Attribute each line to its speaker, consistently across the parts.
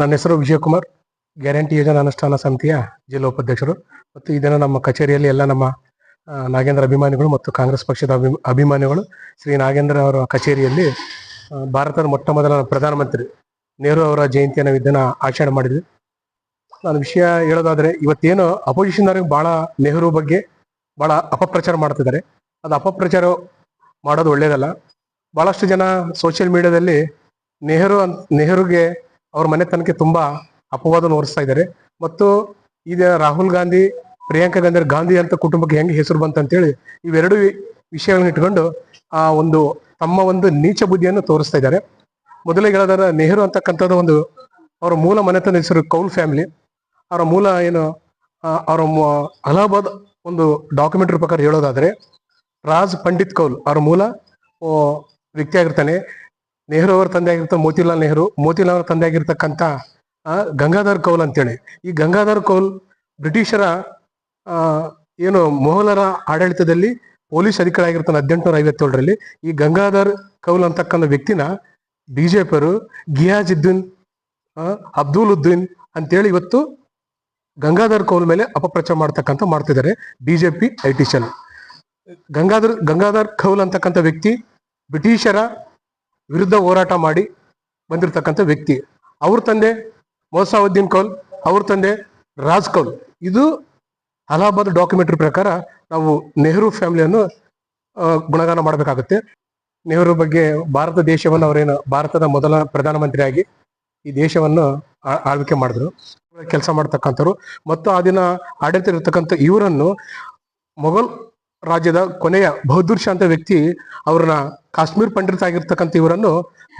Speaker 1: ನನ್ನ ಹೆಸರು ವಿಜಯಕುಮಾರ್. ಗ್ಯಾರಂಟಿ ಯೋಜನಾ ಅನುಷ್ಠಾನ ಸಮಿತಿಯ ಜಿಲ್ಲಾ ಉಪಾಧ್ಯಕ್ಷರು. ಮತ್ತು ಇದನ್ನು ನಮ್ಮ ಕಚೇರಿಯಲ್ಲಿ ಎಲ್ಲ ನಮ್ಮ ನಾಗೇಂದ್ರ ಅಭಿಮಾನಿಗಳು ಮತ್ತು ಕಾಂಗ್ರೆಸ್ ಪಕ್ಷದ ಅಭಿ, ಅಭಿಮಾನಿಗಳು ಶ್ರೀ ನಾಗೇಂದ್ರ ಅವರ ಕಚೇರಿಯಲ್ಲಿ ಭಾರತದ ಮೊಟ್ಟ ಮೊದಲ ಪ್ರಧಾನಮಂತ್ರಿ ನೆಹರು ಅವರ ಜಯಂತಿಯನ್ನು ಇದನ್ನ ಆಚರಣೆ ಮಾಡಿದ್ವಿ. ನಾನು ವಿಷಯ ಹೇಳೋದಾದ್ರೆ, ಇವತ್ತೇನು ಅಪೋಸಿಷನ್ ಅವ್ರಿಗೆ ಬಹಳ ನೆಹರು ಬಗ್ಗೆ ಬಹಳ ಅಪಪ್ರಚಾರ ಮಾಡ್ತಿದ್ದಾರೆ. ಅದು ಅಪಪ್ರಚಾರ ಮಾಡೋದು ಒಳ್ಳೇದಲ್ಲ. ಬಹಳಷ್ಟು ಜನ ಸೋಷಿಯಲ್ ಮೀಡಿಯಾದಲ್ಲಿ ನೆಹರು ನೆಹರುಗೆ ಅವ್ರ ಮನೆತನಕ್ಕೆ ತುಂಬಾ ಅಪವಾದ ಓರಿಸ್ತಾ ಇದ್ದಾರೆ. ಮತ್ತು ಈಗ ರಾಹುಲ್ ಗಾಂಧಿ, ಪ್ರಿಯಾಂಕಾ ಗಾಂಧಿ ಗಾಂಧಿ ಅಂತ ಕುಟುಂಬಕ್ಕೆ ಹೆಂಗೆ ಹೆಸರು ಬಂತ ಅಂತೇಳಿ ಇವೆರಡು ವಿಷಯಗಳನ್ನ ಇಟ್ಕೊಂಡು, ಆ, ಒಂದು ತಮ್ಮ ಒಂದು ನೀಚ ಬುದ್ಧಿಯನ್ನು ತೋರಿಸ್ತಾ ಇದ್ದಾರೆ. ಮೊದಲಿಗೆ ಹೇಳೋದಾದ್ರೆ ನೆಹರು ಅಂತಕ್ಕಂಥದ್ದು ಒಂದು ಅವರ ಮೂಲ ಮನೆತನ ಹೆಸರು ಕೌಲ್ ಫ್ಯಾಮಿಲಿ. ಅವರ ಮೂಲ ಏನು ಅವರ ಅಲಹಾಬಾದ್ ಒಂದು ಡಾಕ್ಯುಮೆಂಟ್ರಿ ಪ್ರಕಾರ ಹೇಳೋದಾದ್ರೆ ರಾಜ್ ಪಂಡಿತ್ ಕೌಲ್ ಅವರ ಮೂಲ ವ್ಯಕ್ತಿ ಆಗಿರ್ತಾನೆ. ನೆಹರು ಅವರ ತಂದೆ ಆಗಿರ್ತ ಮೋತಿಲಾಲ್ ನೆಹರು, ಮೋತಿಲಾಲ್ ಅವರ ತಂದೆ ಆಗಿರ್ತಕ್ಕಂಥ ಗಂಗಾಧರ್ ಕೌಲ್ ಅಂತೇಳಿ. ಈ ಗಂಗಾಧರ್ ಕೌಲ್ ಬ್ರಿಟಿಷರ ಏನು ಮೊಘಲರ ಆಡಳಿತದಲ್ಲಿ ಪೊಲೀಸ್ ಅಧಿಕಾರಿ ಆಗಿರ್ತಾನೆ ಹದಿನೆಂಟುನೂರ ಐವತ್ತೇಳರಲ್ಲಿ ಈ ಗಂಗಾಧರ್ ಕೌಲ್ ಅಂತಕ್ಕಂಥ ವ್ಯಕ್ತಿನ ಬಿಜೆಪಿಯವರು ಗಿಯಾಜುದ್ದೀನ್ ಅಬ್ದುಲ್ ಉದ್ದೀನ್ ಅಂತೇಳಿ ಇವತ್ತು ಗಂಗಾಧರ್ ಕೌಲ್ ಮೇಲೆ ಅಪಪ್ರಚಾರ ಮಾಡ್ತಕ್ಕಂಥ ಮಾಡ್ತಿದ್ದಾರೆ ಬಿಜೆಪಿ ಐ ಟಿ ಐಟಿಷನ್ ಗಂಗಾಧರ್ ಗಂಗಾಧರ್ ಕೌಲ್ ಅಂತಕ್ಕಂಥ ವ್ಯಕ್ತಿ ಬ್ರಿಟಿಷರ ವಿರುದ್ಧ ಹೋರಾಟ ಮಾಡಿ ಬಂದಿರತಕ್ಕಂಥ ವ್ಯಕ್ತಿ. ಅವ್ರ ತಂದೆ ಮೊಸಾವುದ್ದೀನ್ ಕೌಲ್, ಅವ್ರ ತಂದೆ ರಾಜ್ ಕೌಲ್. ಇದು ಅಲಹಾಬಾದ್ ಡಾಕ್ಯುಮೆಂಟ್ರಿ ಪ್ರಕಾರ ನಾವು ನೆಹರು ಫ್ಯಾಮಿಲಿಯನ್ನು ಗುಣಗಾನ ಮಾಡಬೇಕಾಗುತ್ತೆ. ನೆಹರು ಬಗ್ಗೆ ಭಾರತ ದೇಶವನ್ನು ಅವರೇನು, ಭಾರತದ ಮೊದಲ ಪ್ರಧಾನಮಂತ್ರಿಯಾಗಿ ಈ ದೇಶವನ್ನು ಆಳ್ವಿಕೆ ಮಾಡಿದ್ರು. ಕೆಲಸ ಮಾಡ್ತಕ್ಕಂಥವ್ರು. ಮತ್ತು ಆ ದಿನ ಆಡಳಿತ ಇರತಕ್ಕಂಥ ಇವರನ್ನು ಮೊಘಲ್ ರಾಜ್ಯದ ಕೊನೆಯ ಬಹದ್ದೂರ್ ಶಾ ಅಂತ ವ್ಯಕ್ತಿ ಅವ್ರನ್ನ ಕಾಶ್ಮೀರ್ ಪಂಡಿತ ಆಗಿರ್ತಕ್ಕಂಥ ಇವರನ್ನು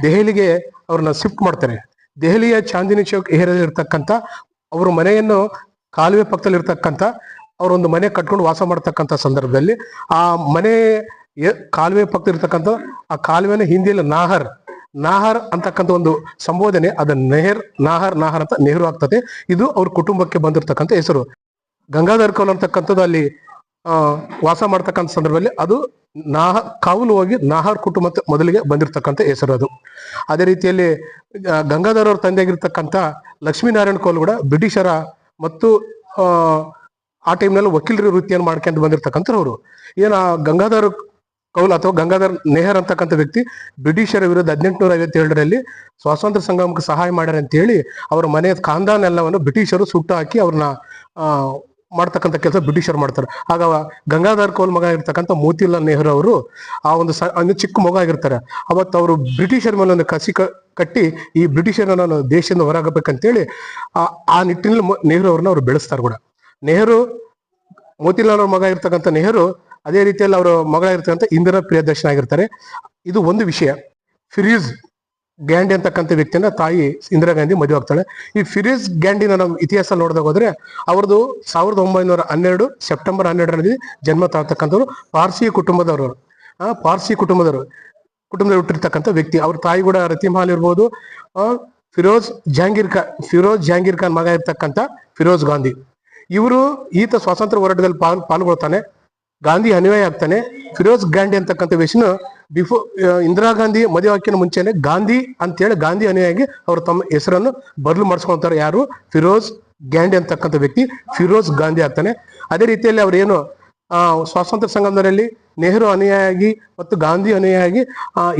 Speaker 1: ದೆಹಲಿಗೆ ಅವ್ರನ್ನ ಶಿಫ್ಟ್ ಮಾಡ್ತಾರೆ. ದೆಹಲಿಯ ಚಾಂದಿನಿ ಚೌಕ್ ಏರಿಯಾದಲ್ಲಿ ಇರ್ತಕ್ಕಂಥ ಅವ್ರ ಮನೆಯನ್ನು ಕಾಲುವೆ ಪಕ್ಕದಲ್ಲಿ ಇರ್ತಕ್ಕಂಥ ಅವರೊಂದು ಮನೆ ಕಟ್ಕೊಂಡು ವಾಸ ಮಾಡ್ತಕ್ಕಂಥ ಸಂದರ್ಭದಲ್ಲಿ ಆ ಮನೆ ಕಾಲುವೆ ಪಕ್ಕದಲ್ಲಿ ಇರ್ತಕ್ಕಂಥ ಆ ಕಾಲುವೆನ ಹಿಂದಿಯಲ್ಲಿ ನಾಹರ್ ನಾಹರ್ ಅಂತಕ್ಕಂಥ ಒಂದು ಸಂಬೋಧನೆ, ಅದ ನೆಹರ್, ನಾಹರ್ ನಾಹರ್ ಅಂತ ನೆಹರು ಆಗ್ತದೆ. ಇದು ಅವ್ರ ಕುಟುಂಬಕ್ಕೆ ಬಂದಿರತಕ್ಕಂಥ ಹೆಸರು. ಗಂಗಾಧರ್ ಕೌಲ್ ಅಂತಕ್ಕಂಥದ್ದು ಅಲ್ಲಿ ವಾಸ ಮಾಡ್ತಕ್ಕಂಥ ಸಂದರ್ಭದಲ್ಲಿ ಅದು ನಾಹ ಕಾವಲು ಹೋಗಿ ನಾಹರ್ ಕುಟುಂಬ ಮೊದಲಿಗೆ ಬಂದಿರತಕ್ಕಂಥ ಹೆಸರು ಅದು. ಅದೇ ರೀತಿಯಲ್ಲಿ ಗಂಗಾಧರ್ ಅವ್ರ ತಂದೆಯಾಗಿರ್ತಕ್ಕಂಥ ಲಕ್ಷ್ಮೀನಾರಾಯಣ ಕೌಲ್ ಕೂಡ ಬ್ರಿಟಿಷರ ಮತ್ತು ಆ, ಟೈಮ್ನಲ್ಲಿ ವಕೀಲರ ವೃತ್ತಿಯನ್ನು ಮಾಡ್ಕೊಂಡು ಬಂದಿರತಕ್ಕಂಥವ್ರು. ಏನು ಗಂಗಾಧರ್ ಕೌಲ್ ಅಥವಾ ಗಂಗಾಧರ್ ನೆಹರ್ ಅಂತಕ್ಕಂಥ ವ್ಯಕ್ತಿ ಬ್ರಿಟಿಷರ ವಿರುದ್ಧ ಹದಿನೆಂಟುನೂರ ಐವತ್ತೇಳರಲ್ಲಿ ಸ್ವಾತಂತ್ರ್ಯ ಸಂಗ್ರಾಮಕ್ಕೆ ಸಹಾಯ ಮಾಡ್ಯಾರ ಅಂತೇಳಿ ಅವರ ಮನೆಯ ಖಾನ್ದಾನ್ ಎಲ್ಲವನ್ನು ಬ್ರಿಟಿಷರು ಸುಟ್ಟು ಹಾಕಿ ಅವ್ರನ್ನ ಮಾಡ್ತಕ್ಕಂಥ ಕೆಲಸ ಬ್ರಿಟಿಷರು ಮಾಡ್ತಾರೆ. ಆಗ ಗಂಗಾಧರ್ ಕೌಲ್ ಮಗ ಇರ್ತಕ್ಕಂಥ ಮೋತಿಲಾಲ್ ನೆಹರು ಅವರು ಆ ಒಂದು ಸ ಚಿಕ್ಕ ಮಗ ಆಗಿರ್ತಾರೆ. ಅವತ್ತು ಅವರು ಬ್ರಿಟಿಷರ ಮೇಲೆ ಒಂದು ಕಸಿ ಕಟ್ಟಿ ಈ ಬ್ರಿಟಿಷರನ್ನ ನಾನು ದೇಶದಿಂದ ಹೊರಗಬೇಕಂತೇಳಿ ಆ ಆ ನಿಟ್ಟಿನಲ್ಲಿ ನೆಹರು ಅವ್ರನ್ನ ಅವ್ರು ಬೆಳೆಸ್ತಾರೆ ಕೂಡ. ನೆಹರು, ಮೋತಿಲಾಲ್ ಅವ್ರ ಮಗ ಇರ್ತಕ್ಕಂಥ ನೆಹರು ಅದೇ ರೀತಿಯಲ್ಲಿ ಅವರ ಮಗಳ ಇರ್ತಕ್ಕಂಥ ಇಂದಿರಾ ಪ್ರಿಯದರ್ಶನ ಆಗಿರ್ತಾರೆ. ಇದು ಒಂದು ವಿಷಯ. ಫಿರೀಜ್ ಗ್ಯಾಂಡಿ ಅಂತಕ್ಕಂಥ ವ್ಯಕ್ತಿಯನ್ನ ತಾಯಿ ಇಂದಿರಾ ಗಾಂಧಿ ಮದುವೆ ಆಗ್ತಾಳೆ. ಈ ಫಿರಿಸ್ ಗ್ಯಾಂಡಿನ ನಾವು ಇತಿಹಾಸ ನೋಡಿದಾಗ ಹೋದ್ರೆ ಅವ್ರದ್ದು ಸಾವಿರದ ಒಂಬೈನೂರ ಹನ್ನೆರಡು ಸೆಪ್ಟೆಂಬರ್ ಹನ್ನೆರಡರಲ್ಲಿ ಜನ್ಮ ತಾಳ್ತಕ್ಕಂಥವ್ರು ಪಾರ್ಸಿ ಕುಟುಂಬದವರು ಆ, ಪಾರ್ಸಿ ಕುಟುಂಬದವರು. ಕುಟುಂಬದಲ್ಲಿ ಹುಟ್ಟಿರ್ತಕ್ಕಂಥ ವ್ಯಕ್ತಿ. ಅವ್ರ ತಾಯಿ ಕೂಡ ರತಿಮಹಾಲ್ ಇರ್ಬೋದು. ಫಿರೋಜ್ ಜಹಾಂಗೀರ್ ಖಾನ್ ಫಿರೋಜ್ ಜಹಾಂಗೀರ್ ಖಾನ್ ಮಗ ಇರ್ತಕ್ಕಂಥ ಫಿರೋಜ್ ಗಾಂಧಿ. ಇವರು ಈತ ಸ್ವಾತಂತ್ರ್ಯ ಹೋರಾಟದಲ್ಲಿ ಪಾಲ್, ಪಾಲ್ಗೊಳ್ತಾನೆ. ಗಾಂಧಿ ಅನ್ವಯ ಆಗ್ತಾನೆ. ಫಿರೋಜ್ ಗ್ಯಾಂಡಿ ಅಂತಕ್ಕಂಥ ವ್ಯಕ್ತಿನ ಬಿಫೋರ್ ಇಂದಿರಾ ಗಾಂಧಿ ಮದುವೆ ಹಾಕಿನ ಮುಂಚೆನೆ ಗಾಂಧಿ ಅಂತೇಳಿ ಗಾಂಧಿ ಅನುಯಾಗಿ ಅವರು ತಮ್ಮ ಹೆಸರನ್ನು ಬದಲು ಮಾಡಿಸ್ಕೊಂತಾರೆ. ಯಾರು? ಫಿರೋಜ್ ಗ್ಯಾಂಡಿ ಅಂತಕ್ಕಂಥ ವ್ಯಕ್ತಿ ಫಿರೋಜ್ ಗಾಂಧಿ ಆಗ್ತಾನೆ. ಅದೇ ರೀತಿಯಲ್ಲಿ ಅವರೇನು ಸ್ವಾತಂತ್ರ್ಯ ಸಂಗಮದಲ್ಲಿ ನೆಹರು ಅನುಯಾಯಿ ಮತ್ತು ಗಾಂಧಿ ಅನುಯಾಯಿ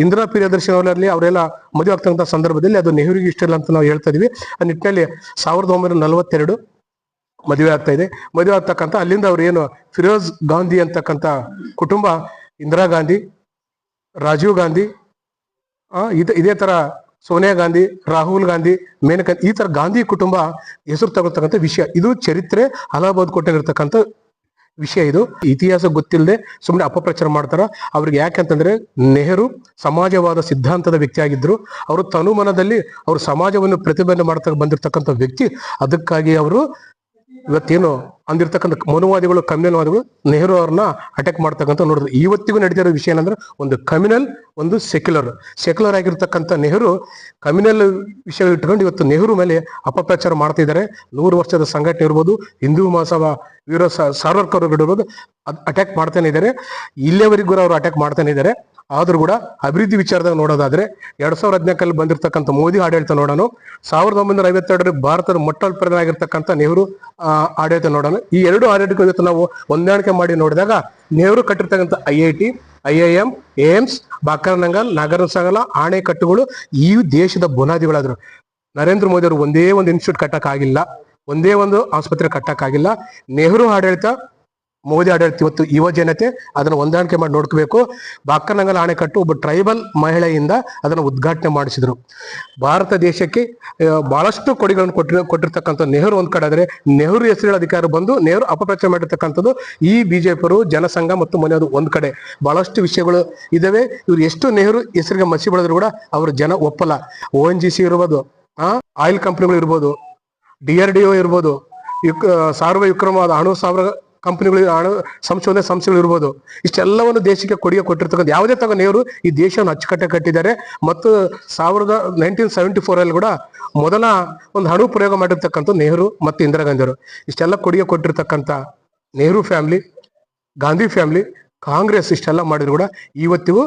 Speaker 1: ಇಂದಿರಾ ಪ್ರಿಯದರ್ಶನ ಅವರಲ್ಲಿ ಅವರೆಲ್ಲ ಮದುವೆ ಆಗ್ತಕ್ಕಂಥ ಸಂದರ್ಭದಲ್ಲಿ ಅದು ನೆಹರುಗೆ ಇಷ್ಟ ಇಲ್ಲ ಅಂತ ನಾವು ಹೇಳ್ತಾ ಇದೀವಿ ಆ ನಿಟ್ಟಿನಲ್ಲಿ ಸಾವಿರದ ಒಂಬೈನೂರ ನಲವತ್ತೆರಡು ಮದುವೆ ಆಗ್ತಾ ಇದೆ. ಮದುವೆ ಆಗ್ತಕ್ಕಂಥ ಅಲ್ಲಿಂದ ಅವರು ಏನು, ಫಿರೋಜ್ ಗಾಂಧಿ ಅಂತಕ್ಕಂಥ ಕುಟುಂಬ ಇಂದಿರಾ ಗಾಂಧಿ ರಾಜೀವ್ ಗಾಂಧಿ ಇದೆ ಇದ- ತರ ಸೋನಿಯಾ ಗಾಂಧಿ, ರಾಹುಲ್ ಗಾಂಧಿ, ಮೇನಕಾ ಈ ತರ ಗಾಂಧಿ ಕುಟುಂಬ ಹೆಸರು ತಗೊಳ್ತಕ್ಕಂಥ ವಿಷಯ. ಇದು ಚರಿತ್ರೆ ಅಲಹಾಬಾದ್ ಕೋಟೆಲಿರ್ತಕ್ಕಂಥ ವಿಷಯ ಇದು. ಇತಿಹಾಸ ಗೊತ್ತಿಲ್ಲದೆ ಸುಮ್ಮನೆ ಅಪಪ್ರಚಾರ ಮಾಡ್ತಾರ. ಅವ್ರಿಗೆ ಯಾಕಂತಂದ್ರೆ ನೆಹರು ಸಮಾಜವಾದ ಸಿದ್ಧಾಂತದ ವ್ಯಕ್ತಿ ಆಗಿದ್ರು. ಅವರು ತನುಮನದಲ್ಲಿ ಅವರು ಸಮಾಜವನ್ನು ಪ್ರತಿಭಟನೆ ಮಾಡ್ತಾ ಬಂದಿರತಕ್ಕಂಥ ವ್ಯಕ್ತಿ. ಅದಕ್ಕಾಗಿ ಅವರು ಇವತ್ತೇನು ಅಂದಿರ್ತಕ್ಕಂಥ ಮನುವಾದಿಗಳು, ಕಮ್ಯುನಲ್ವಾದಿಗಳು ನೆಹರು ಅವ್ರನ್ನ ಅಟ್ಯಾಕ್ ಮಾಡ್ತಕ್ಕಂಥ ನೋಡಿದ್ರು. ಇವತ್ತಿಗೂ ನಡೀತಿರೋ ವಿಷಯ ಏನಂದ್ರೆ ಒಂದು ಕಮ್ಯುನಲ್, ಒಂದು ಸೆಕ್ಯುಲರ್ ಸೆಕ್ಯುಲರ್ ಆಗಿರ್ತಕ್ಕಂಥ ನೆಹರು ಕಮ್ಯುನಲ್ ವಿಷಯ ಇಟ್ಕೊಂಡು ಇವತ್ತು ನೆಹರು ಮೇಲೆ ಅಪಪ್ರಚಾರ ಮಾಡ್ತಿದ್ದಾರೆ. ನೂರು ವರ್ಷದ ಸಂಘಟನೆ ಇರ್ಬೋದು, ಹಿಂದೂ ಮಹಾಸಭಾ ವೀರ ಸಾರ್ವರ್ಕರ್ ಇರ್ಬೋದು ಅಟ್ಯಾಕ್ ಮಾಡ್ತಾನೆ ಇದ್ದಾರೆ. ಇಲ್ಲಿಯವರೆಗೂ ಅವರು ಅಟ್ಯಾಕ್ ಮಾಡ್ತಾನೆ ಇದ್ದಾರೆ. ಆದ್ರೂ ಕೂಡ ಅಭಿವೃದ್ಧಿ ವಿಚಾರದಾಗ ನೋಡೋದಾದ್ರೆ ಎರಡ್ ಸಾವಿರದ ಹದಿನಾಲ್ಕಲ್ಲಿ ಬಂದಿರತಕ್ಕಂಥ ಮೋದಿ ಆಡಳಿತ ನೋಡೋಣ ಸಾವಿರದ ಒಂಬೈನೂರ ಐವತ್ತೆರಡರ ಭಾರತದ ಪ್ರಧಾನ ಆಗಿರ್ತಕ್ಕಂಥ ನೆಹರು ಆಡಳಿತ ನೋಡೋಣ ಈ ಎರಡು ಆಡಳಿತಗಳ ಜೊತೆ ನಾವು ಹೊಂದಾಣಿಕೆ ಮಾಡಿ ನೋಡಿದಾಗ Nehru ಕಟ್ಟಿರ್ತಕ್ಕಂಥ I I T, I I M, AIIMS Bhakra Nangal ನಾಗರ ಸಂಗಲ ಆಣೆಕಟ್ಟುಗಳು ಈ ದೇಶದ ಬುನಾದಿಗಳಾದ್ರು. ನರೇಂದ್ರ ಮೋದಿ ಅವರು ಒಂದೇ ಒಂದು ಇನ್ಸ್ಟಿಟ್ಯೂಟ್ ಕಟ್ಟಕ್ಕಾಗಿಲ್ಲ, ಒಂದೇ ಒಂದು ಆಸ್ಪತ್ರೆ ಕಟ್ಟಕ್ಕಾಗಿಲ್ಲ. ನೆಹರು ಆಡಳಿತ ಮೋದಿ ಆಡಳಿತ ಇವತ್ತು ಯುವ ಜನತೆ ಅದನ್ನು ಹೊಂದಾಣಿಕೆ ಮಾಡಿ ನೋಡ್ಕೋಬೇಕು. ಬಾಕನಂಗಲ ಆಣೆಕಟ್ಟು ಒಬ್ಬ ಟ್ರೈಬಲ್ ಮಹಿಳೆಯಿಂದ ಅದನ್ನು ಉದ್ಘಾಟನೆ ಮಾಡಿಸಿದ್ರು. ಭಾರತ ದೇಶಕ್ಕೆ ಬಹಳಷ್ಟು ಕೊಡುಗೆಗಳನ್ನು ಕೊಟ್ಟಿರೋ ಕೊಟ್ಟಿರ್ತಕ್ಕಂಥ ನೆಹರು ಒಂದು ಕಡೆ ಆದರೆ ನೆಹರು ಹೆಸರಿನ ಅಧಿಕಾರ ಬಂದು ನೆಹರು ಅಪಪ್ರಚಾರ ಮಾಡಿರ್ತಕ್ಕಂಥದ್ದು ಈ ಬಿಜೆಪಿಯವರು, ಜನಸಂಘ ಮತ್ತು ಮನೆಯವರು ಒಂದು ಕಡೆ. ಬಹಳಷ್ಟು ವಿಷಯಗಳು ಇದಾವೆ. ಇವರು ಎಷ್ಟು ನೆಹರು ಹೆಸರಿಗೆ ಮಸಿ ಬೆಳೆದ್ರು ಕೂಡ ಅವರು ಜನ ಒಪ್ಪಲ್ಲ. ಓ ಎನ್ ಜಿ ಸಿ ಇರ್ಬೋದು ಆಯಿಲ್ ಕಂಪ್ನಿಗಳು ಇರ್ಬೋದು ಡಿ ಆರ್ ಡಿ ಒ ಇರ್ಬೋದು ಯುಕ್ ಸಾರ್ವಯುಕ್ರಮವಾದ ಅಣು ಸಾವಿರ ಕಂಪನಿಗಳು ಸಂಶೋಧನೆ ಸಂಸ್ಥೆಗಳು ಇರ್ಬೋದು. ಇಷ್ಟೆಲ್ಲವನ್ನು ದೇಶಕ್ಕೆ ಕೊಡುಗೆ ಕೊಟ್ಟಿರ್ತಕ್ಕಂಥ ಯಾವುದೇ ತಗೋ ನೆಹರು ಈ ದೇಶವನ್ನು ಅಚ್ಚುಕಟ್ಟೆ ಕಟ್ಟಿದ್ದಾರೆ. ಮತ್ತು ಸಾವಿರದ ನೈನ್ಟೀನ್ ಸೆವೆಂಟಿ ಫೋರ್ ಅಲ್ಲಿ ಕೂಡ ಮೊದಲ ಒಂದು ಅಣು ಪ್ರಯೋಗ ಮಾಡಿರ್ತಕ್ಕಂಥ ನೆಹರು ಮತ್ತು ಇಂದಿರಾ ಗಾಂಧಿಯವರು. ಇಷ್ಟೆಲ್ಲ ಕೊಡುಗೆ ಕೊಟ್ಟಿರ್ತಕ್ಕಂಥ ನೆಹರು ಫ್ಯಾಮಿಲಿ, ಗಾಂಧಿ ಫ್ಯಾಮಿಲಿ, ಕಾಂಗ್ರೆಸ್ ಇಷ್ಟೆಲ್ಲ ಮಾಡಿದ್ರು ಕೂಡ ಇವತ್ತಿಗೂ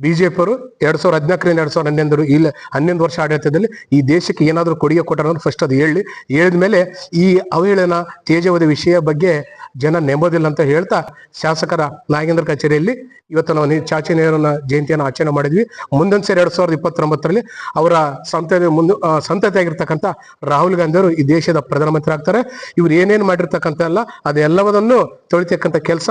Speaker 1: ಬಿಜೆಪಿಯವರು ಎರಡ್ ಸಾವಿರದ ಹದಿನಾಲ್ಕರಿಂದ ಎರಡ್ ಸಾವಿರದ ಹನ್ನೊಂದು ಇಲ್ಲ ಹನ್ನೊಂದು ವರ್ಷ ಆಡಳಿತದಲ್ಲಿ ಈ ದೇಶಕ್ಕೆ ಏನಾದರೂ ಕೊಡುಗೆ ಕೊಟ್ಟರೆ ಫಸ್ಟ್ ಅದು ಹೇಳಿ. ಹೇಳಿದ ಮೇಲೆ ಈ ಅವಹೇಳನ ತೇಜವಾದ ವಿಷಯ ಬಗ್ಗೆ ಜನ ನೆಂಬೋದಿಲ್ಲ ಅಂತ ಹೇಳ್ತಾ ಶಾಸಕರ ನಾಗೇಂದ್ರ ಕಚೇರಿಯಲ್ಲಿ ಇವತ್ತು ನಾವು ಚಾಚಿ ಜಯಂತಿಯನ್ನು ಆಚರಣೆ ಮಾಡಿದ್ವಿ. ಮುಂದೊಂದು ಸರಿ ಎರಡ್ ಸಾವಿರದ ಇಪ್ಪತ್ತೊಂಬತ್ತರಲ್ಲಿ ಅವರ ಸಂತತಿ ಮುಂದೆ ಸಂತತಿಯಾಗಿರ್ತಕ್ಕಂಥ ರಾಹುಲ್ ಗಾಂಧಿ ಅವರು ಈ ದೇಶದ ಪ್ರಧಾನಮಂತ್ರಿ ಆಗ್ತಾರೆ. ಇವ್ರು ಏನೇನು ಮಾಡಿರ್ತಕ್ಕಂಥ ಎಲ್ಲ ಅದೆಲ್ಲವನ್ನೂ ತೊಳಿತಕ್ಕಂಥ ಕೆಲಸ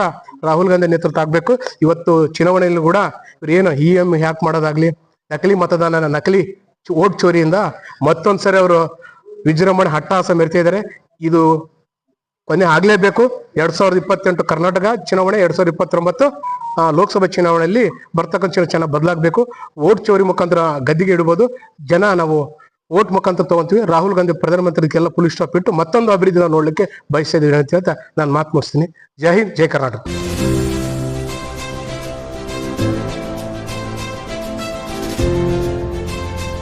Speaker 1: ರಾಹುಲ್ ಗಾಂಧಿ ನೇತೃತ್ವ ಆಗ್ಬೇಕು ಇವತ್ತು ಚುನಾವಣೆಯಲ್ಲಿ ಕೂಡ ಇವ್ರು ಏನು ಇ ಎಂ ಹ್ಯಾಕ್ ಮಾಡೋದಾಗ್ಲಿ, ನಕಲಿ ಮತದಾನ ನಕಲಿ ಓಟ್ ಚೋರಿಯಿಂದ ಮತ್ತೊಂದ್ಸರಿ ಅವರು ವಿಜೃಂಭಣೆ ಹಟ್ಟಹಾಸ ಮೆರಿತಾ ಇದ್ದಾರೆ ಇದು ಕೊನೆ ಆಗ್ಲೇಬೇಕು. ಎರಡ್ ಸಾವಿರದ ಇಪ್ಪತ್ತೆಂಟು ಕರ್ನಾಟಕ ಚುನಾವಣೆ, ಎರಡ್ ಸಾವಿರದ ಇಪ್ಪತ್ತೊಂಬತ್ತು ಲೋಕಸಭೆ ಚುನಾವಣೆಯಲ್ಲಿ ಬರ್ತಕ್ಕಂಥ ಚೆನ್ನಾಗಿ ಬದಲಾಗಬೇಕು. ಓಟ್ ಚೋರಿ ಮುಖಾಂತರ ಗದ್ದಿಗೆ ಇಡ್ಬೋದು. ಜನ ನಾವು ಓಟ್ ಮುಖಾಂತರ ತಗೊಂತೀವಿ. ರಾಹುಲ್ ಗಾಂಧಿ ಪ್ರಧಾನಮಂತ್ರಿಗೆಲ್ಲ ಪುಲಿಸ್ ಸ್ಟಾಪ್ ಇಟ್ಟು ಮತ್ತೊಂದು ಅಭಿವೃದ್ಧಿ ನಾವು ನೋಡ್ಲಿಕ್ಕೆ ಬಯಸಿದ್ದೀವಿ ಅಂತ ಹೇಳ್ತಾ ನಾನು ಮಾತು ಮುಗಿಸ್ತೀನಿ. ಜೈ ಹಿಂದ್, ಜೈ ಕರ್ನಾಟಕ.